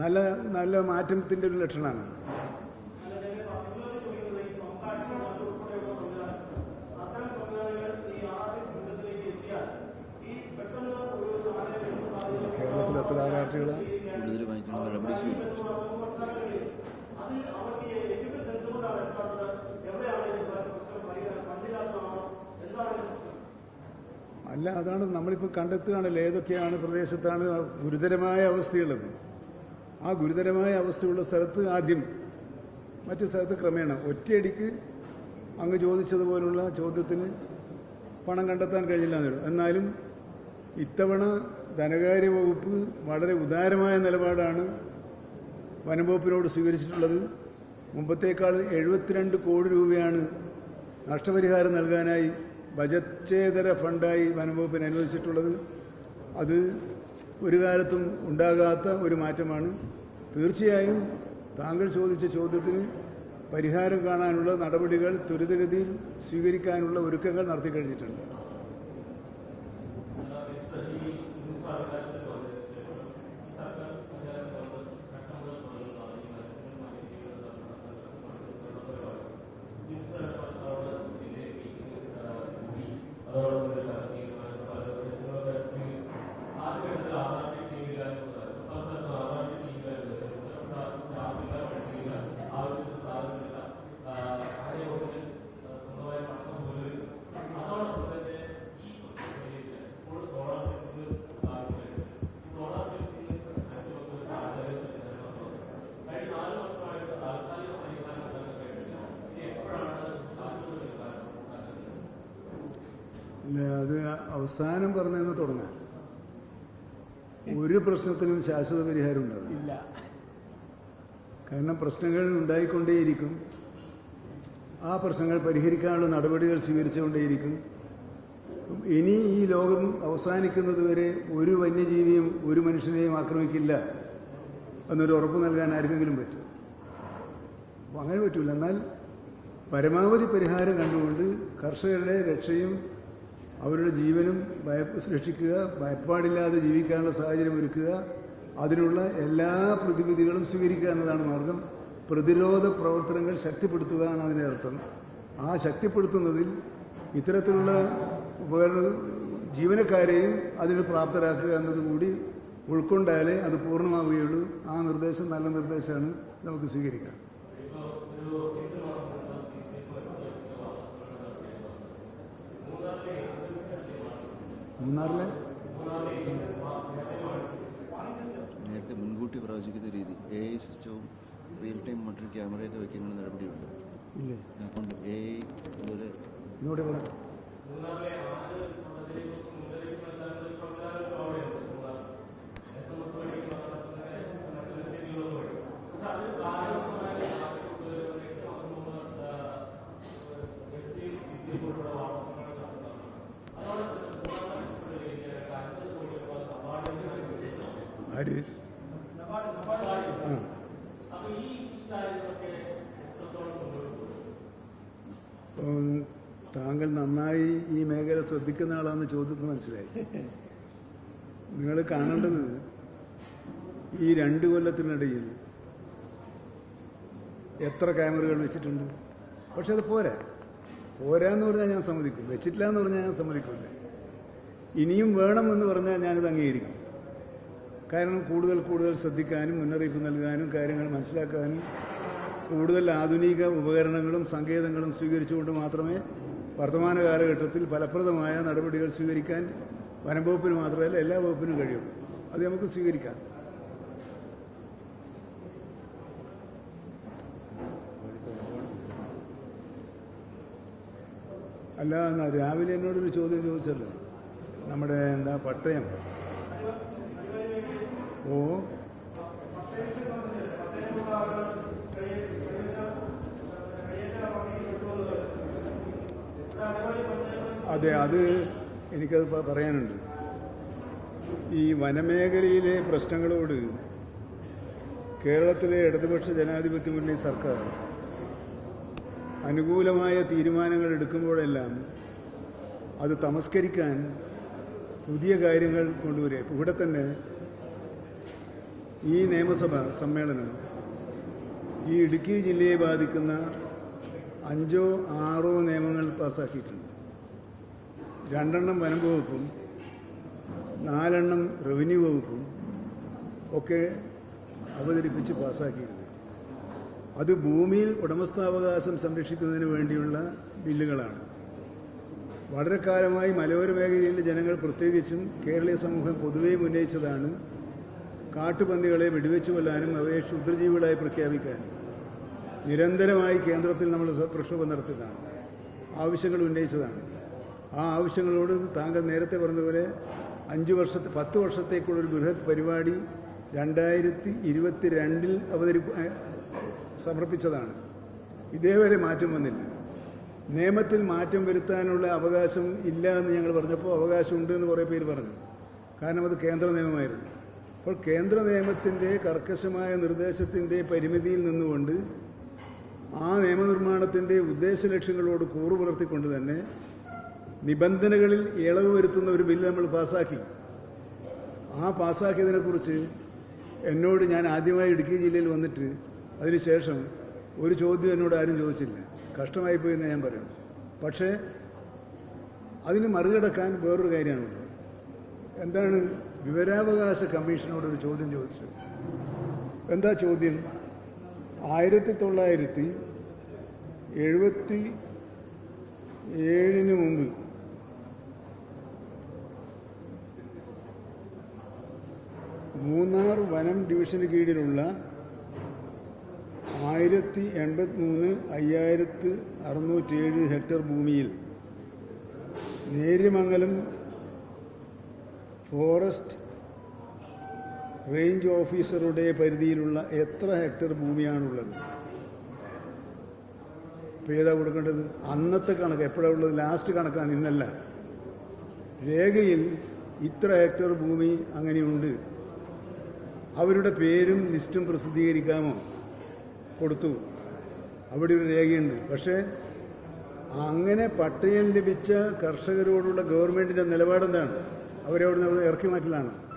നല്ല നല്ല മാറ്റത്തിന്റെ ഒരു ലക്ഷണമാണ്. കേരളത്തിൽ എത്ര ആരാർട്ടികളാണ് അല്ല അതാണ് നമ്മളിപ്പോൾ കണ്ടെത്തുകയാണല്ലോ ഏതൊക്കെയാണ് പ്രദേശത്താണ് ഗുരുതരമായ അവസ്ഥയുള്ളത്. ആ ഗുരുതരമായ അവസ്ഥയുള്ള സ്ഥലത്ത് ആദ്യം മറ്റു സ്ഥലത്ത് ക്രമേണ ഒറ്റയടിക്ക് അങ്ങ് ചോദിച്ചതുപോലുള്ള ചോദ്യത്തിന് പണം കണ്ടെത്താൻ കഴിഞ്ഞില്ല എന്നുള്ളൂ എന്നാലും ഇത്തവണ ധനകാര്യ വകുപ്പ് വളരെ ഉദാരമായ നിലപാടാണ് വനംവകുപ്പിനോട് സ്വീകരിച്ചിട്ടുള്ളത്. മുമ്പത്തേക്കാൾ എഴുപത്തിരണ്ട് കോടി രൂപയാണ് നഷ്ടപരിഹാരം നൽകാനായി ബജറ്റേതര ഫണ്ടായി വനംവകുപ്പിന് അനുവദിച്ചിട്ടുള്ളത്. അത് ഒരു കാലത്തും ഉണ്ടാകാത്ത ഒരു മാറ്റമാണ്. തീർച്ചയായും താങ്കൾ ചോദിച്ച ചോദ്യത്തിന് പരിഹാരം കാണാനുള്ള നടപടികൾ ത്വരിതഗതിയിൽ സ്വീകരിക്കാനുള്ള ഒരുക്കങ്ങൾ നടത്തി കഴിഞ്ഞിട്ടുണ്ട് അത് അവസാനം പറഞ്ഞെന്ന് തുടങ്ങാം. ഒരു പ്രശ്നത്തിനും ശാശ്വത പരിഹാരം ഉണ്ടാവില്ല ഇല്ല. കാരണം പ്രശ്നങ്ങൾ ഉണ്ടായിക്കൊണ്ടേയിരിക്കും. ആ പ്രശ്നങ്ങൾ പരിഹരിക്കാനുള്ള നടപടികൾ സ്വീകരിച്ചുകൊണ്ടേയിരിക്കും. ഇനി ഈ ലോകം അവസാനിക്കുന്നത് വരെ ഒരു വന്യജീവിയും ഒരു മനുഷ്യനെയും ആക്രമിക്കില്ല എന്നൊരു ഉറപ്പ് നൽകാൻ ആർക്കെങ്കിലും പറ്റും? അപ്പോൾ അങ്ങനെ പറ്റൂല. എന്നാൽ പരമാവധി പരിഹാരം കണ്ടുകൊണ്ട് കർഷകരുടെ രക്ഷയും അവരുടെ ജീവനും ഭയ സൃഷ്ടിക്കുക ഭയപ്പാടില്ലാതെ ജീവിക്കാനുള്ള സാഹചര്യം ഒരുക്കുക അതിനുള്ള എല്ലാ പ്രതിവിധികളും സ്വീകരിക്കുക എന്നതാണ് മാർഗം. പ്രതിരോധ പ്രവർത്തനങ്ങൾ ശക്തിപ്പെടുത്തുക എന്നാണ് അതിന്റെ അർത്ഥം ആ ശക്തിപ്പെടുത്തുന്നതിൽ ഇത്തരത്തിലുള്ള ഉപകരണ ജീവനക്കാരെയും അതിന് പ്രാപ്തരാക്കുക എന്നതുകൂടി ഉൾക്കൊണ്ടാലേ അത് പൂർണമാവുകയുള്ളൂ. ആ നിർദ്ദേശം നല്ല നിർദ്ദേശമാണ്. നമുക്ക് സ്വീകരിക്കാം. മൂന്നാറിലെ? നേരത്തെ മുൻകൂട്ടി പ്രവചിക്കുന്ന രീതി. എ ഐ സിസ്റ്റവും റിയൽ ടൈം മോണിറ്ററിംഗ് ക്യാമറയൊക്കെ വെക്കുന്ന നടപടിയുണ്ട്. ഇല്ലേ? അതുകൊണ്ട് എ ഐ അതുപോലെ ഇതോടെ പറയാം ഉം, താങ്കൾ നന്നായി ഈ മേഖല ശ്രദ്ധിക്കുന്ന ആളാന്ന് ചോദ്യത്തിന് മനസ്സിലായി. നിങ്ങൾ കാണേണ്ടത് ഈ രണ്ട് കൊല്ലത്തിനിടയിൽ എത്ര ക്യാമറകൾ വെച്ചിട്ടുണ്ട്? പക്ഷെ അത് പോരാ. പോരാ എന്ന് പറഞ്ഞാൽ ഞാൻ സമ്മതിക്കും വെച്ചിട്ടില്ല എന്ന് പറഞ്ഞാൽ ഞാൻ സമ്മതിക്കില്ല. ഇനിയും വേണമെന്ന് പറഞ്ഞാൽ ഞാനിത് അംഗീകരിക്കും. കാരണം കൂടുതൽ കൂടുതൽ ശ്രദ്ധിക്കാനും മുന്നറിയിപ്പ് നൽകാനും കാര്യങ്ങൾ മനസ്സിലാക്കാനും കൂടുതൽ ആധുനിക ഉപകരണങ്ങളും സങ്കേതങ്ങളും സ്വീകരിച്ചുകൊണ്ട് മാത്രമേ വർത്തമാന കാലഘട്ടത്തിൽ ഫലപ്രദമായ നടപടികൾ സ്വീകരിക്കാൻ വനംവകുപ്പിന് മാത്രമല്ല എല്ലാ വകുപ്പിനും കഴിയുള്ളൂ അത് നമുക്ക് സ്വീകരിക്കാം. അല്ല രാവിലെ എന്നോടൊരു ചോദ്യം ചോദിച്ചല്ലോ. നമ്മുടെ എന്താ പട്ടയം. അതെ അത് എനിക്കത് പറയാനുണ്ട്. ഈ വനമേഖലയിലെ പ്രശ്നങ്ങളോട് കേരളത്തിലെ ഇടതുപക്ഷ ജനാധിപത്യ മുന്നണി സർക്കാർ അനുകൂലമായ തീരുമാനങ്ങൾ എടുക്കുമ്പോഴെല്ലാം അത് തമസ്കരിക്കാൻ പുതിയ കാര്യങ്ങൾ കൊണ്ടുവരിക. ഇവിടെ തന്നെ ഈ നിയമസഭ സമ്മേളനം ഈ ഇടുക്കി ജില്ലയെ ബാധിക്കുന്ന അഞ്ചോ ആറോ നിയമങ്ങൾ പാസ്സാക്കിയിട്ടുണ്ട് രണ്ടെണ്ണം വനം വകുപ്പും നാലെണ്ണം റവന്യൂ വകുപ്പും ഒക്കെ അവതരിപ്പിച്ച് പാസ്സാക്കിയിരുന്നു. അത് ഭൂമിയിൽ ഉടമസ്ഥാവകാശം സംരക്ഷിക്കുന്നതിന് വേണ്ടിയുള്ള ബില്ലുകളാണ്. വളരെ കാലമായി മലയോര മേഖലയിലെ ജനങ്ങൾ പ്രത്യേകിച്ചും കേരളീയ സമൂഹം പൊതുവെ ഉന്നയിച്ചതാണ് കാട്ടുപന്നികളെ വെടിവെച്ചു കൊല്ലാനും അവയെ ക്ഷുദ്രജീവികളായി പ്രഖ്യാപിക്കാനും. നിരന്തരമായി കേന്ദ്രത്തിൽ നമ്മൾ പ്രക്ഷോഭം നടത്തിയതാണ്. ആവശ്യങ്ങൾ ഉന്നയിച്ചതാണ്. ആ ആവശ്യങ്ങളോട് താങ്കൾ നേരത്തെ പറഞ്ഞതുപോലെ അഞ്ച് വർഷത്തെ പത്ത് വർഷത്തേക്കുള്ള ഒരു ബൃഹത് പരിപാടി രണ്ടായിരത്തി ഇരുപത്തി രണ്ടിൽ അവതരി സമർപ്പിച്ചതാണ്. ഇതേവരെ മാറ്റം വന്നില്ല. നിയമത്തിൽ മാറ്റം വരുത്താനുള്ള അവകാശം ഇല്ല എന്ന് ഞങ്ങൾ പറഞ്ഞപ്പോൾ അവകാശമുണ്ട് എന്ന് കുറേ പേര് പറഞ്ഞു. കാരണം അത് കേന്ദ്ര നിയമമായിരുന്നു. അപ്പോൾ കേന്ദ്ര നിയമത്തിന്റെ കർക്കശമായ നിർദ്ദേശത്തിന്റെ പരിമിതിയിൽ നിന്നുകൊണ്ട് ആ നിയമനിർമ്മാണത്തിന്റെ ഉദ്ദേശ ലക്ഷ്യങ്ങളോട് കൂറു പുലർത്തിക്കൊണ്ട് തന്നെ നിബന്ധനകളിൽ ഇളവ് വരുത്തുന്ന ഒരു ബില്ല് നമ്മൾ പാസ്സാക്കി ആ പാസ്സാക്കിയതിനെക്കുറിച്ച് എന്നോട് ഞാൻ ആദ്യമായി ഇടുക്കി ജില്ലയിൽ വന്നിട്ട് അതിനുശേഷം ഒരു ചോദ്യം എന്നോട് ആരും ചോദിച്ചില്ല. കഷ്ടമായി പോയി എന്ന് ഞാൻ പറയുന്നു പക്ഷേ അതിന് മറികടക്കാൻ വേറൊരു കാര്യമാണുള്ളത്. എന്താണ് വിവരാവകാശ കമ്മീഷനോട് ഒരു ചോദ്യം ചോദിച്ചു. എന്താ ചോദ്യം? ആയിരത്തി തൊള്ളായിരത്തി എഴുപത്തി ഏഴിന് മുമ്പ് മൂന്നാർ വനം ഡിവിഷന് കീഴിലുള്ള ആയിരത്തി എൺപത്തിമൂന്ന് അയ്യായിരത്തി അറുന്നൂറ്റേഴ് ഹെക്ടർ ഭൂമിയിൽ നേര്യമംഗലം ഫോറസ്റ്റ് റേഞ്ച് ഓഫീസറുടെ പരിധിയിലുള്ള എത്ര ഹെക്ടർ ഭൂമിയാണുള്ളത്? ഇപ്പം ഏതാ കൊടുക്കേണ്ടത്? അന്നത്തെ കണക്ക് എപ്പോഴാണ് ഉള്ളത്? ലാസ്റ്റ് കണക്കാണ് ഇന്നല്ല. രേഖയിൽ ഇത്ര ഹെക്ടർ ഭൂമി അങ്ങനെയുണ്ട്. അവരുടെ പേരും ലിസ്റ്റും പ്രസിദ്ധീകരിക്കാമോ? കൊടുത്തു. അവിടെ ഒരു രേഖയുണ്ട്. പക്ഷേ അങ്ങനെ പട്ടയം ലഭിച്ച കർഷകരോടുള്ള ഗവൺമെന്റിന്റെ നിലപാടെന്താണ്? അവരെ അവിടെ നിന്ന് ഇറക്കി മാറ്റലാണ്.